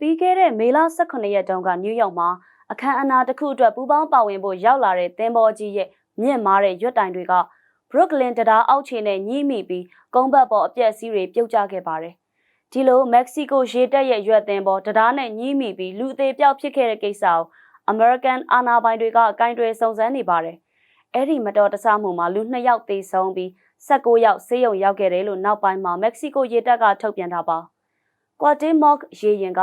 ပြီးခဲ့တဲ့မေလ18ရက်တုန်းကနယူးယောက်မှာအခမ်းအနားတစ်ခုအတွက်ပူးပေါင်းပါဝင်ဖို့ရောက်လာတဲ့သင်္ဘောကြီးရဲ့မြင့်မားတဲ့ရွက်တိုင်တွေကဘရုကလင်တံတားအောက်ခြေနဲ့ညှိမိပြီးကုန်းဘတ်ပေါ်အပြက်စီးတွေပြုတ်ကျခဲ့ပါတယ်။ဒီလိုမက္ကဆီကိုရေတပ်ရဲ့ရွက်သင်္ဘောတံတားနဲ့ညှိမိပြီးလူအသေးပြောက်ဖြစ်ခဲ့တဲ့ကိစ္စကို American အာဏာပိုင်တွေကကင်တွယ်စုံစမ်းနေပါတယ်။အဲ့ဒီမတော်တဆမှုမှာလူ2ယောက်သေဆုံးပြီး16ယောက်ဆေးရုံရောက်ခဲ့တယ်လို့နောက်ပိုင်းမှာမက္ကဆီကိုရေတပ်ကထုတ်ပြန်တာပါ။ Quatemoc ရေရင်က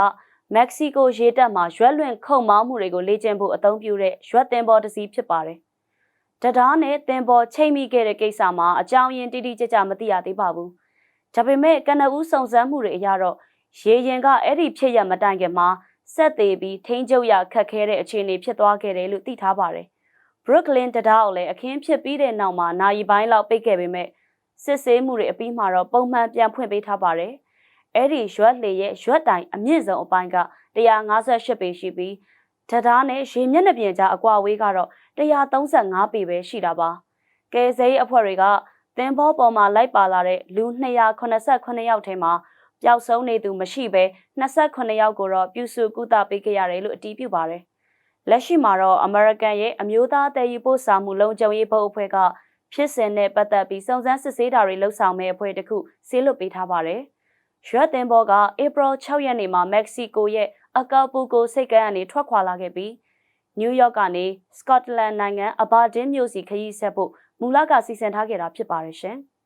မက္ကဆီကိုရေတပ်မှာရွက်လွင်ခုံမောင်းမှုတွေကိုလေ့ကျင့်ဖို့အသုံးပြုတဲ့ရွက်သင်္ဘောတစ်စီးဖြစ်ပါတယ်။တရားနဲ့သင်္ဘောချိန်မိခဲ့တဲ့ကိစ္စမှာအကြောင်းရင်းတိတိကျကျမသိရသေးပါဘူး။ဒါပေမဲ့ကနဦးစုံစမ်းမှုတွေအရတော့ရေရင်ကအဲ့ဒီဖြစ်ရမတိုင်ခင်မှာဆက်သေးပြီးထိန်းချုပ်ရခက်ခဲတဲ့အခြေအနေဖြစ်သွားခဲ့တယ်လို့သိထားပါတယ်။ Brooklyn တံတားကိုလည်းအခင်းဖြစ်ပြီးတဲ့နောက်မှာနိုင်ပိုင်းလောက်ပိတ်ခဲ့ပေမဲ့စစ်ဆေးမှုတွေအပြီးမှာတော့ပုံမှန်ပြန်ဖွင့်ပေးထားပါတယ်။ အဲ့ဒီရွက်လေရဲ့ရွက်တိုင်အမြင့်ဆုံးအပိုင်းက158ပေရှိပြီးတံတားနဲ့ရေမျက်နှာပြင်ကြားအကွာအဝေးကတော့135ပေပဲရှိတာပါ။ကယ်ဆယ်ရေးအဖွဲ့တွေကသင်္ဘောပေါ်မှာလိုက်ပါလာတဲ့လူ289ယောက်ထဲမှာပျောက်ဆုံးနေသူမရှိဘဲ28ယောက်ကိုတော့ပြုစုကုသပေးခဲ့ရတယ်လို့အတည်ပြုပါတယ်။လက်ရှိမှာတော့ American ရဲ့အမျိုးသားတည်ယူပို့ဆောင်မှုလုံခြုံရေးဘုတ်အဖွဲ့ကဖြစ်စဉ်နဲ့ပတ်သက်ပြီးစုံစမ်းစစ်ဆေးတာတွေလှုပ်ဆောင်မဲ့အဖွဲ့တစ်ခုဆေးလွတ်ပေးထားပါတယ်။ ရွက်တင်ဘောကဧပြီ6ရက်နေ့မှာမက္ကဆီကိုရဲ့အကာပူကိုစိတ်ကမ်းကနေထွက်ခွာလာခဲ့ပြီးနယူးယောက်ကနေစကော့တလန်နိုင်ငံအဘာဒင်းမြို့စီခရီးဆက်ဖို့မူလကစီစဉ်ထားခဲ့တာဖြစ်ပါတယ်ရှင်။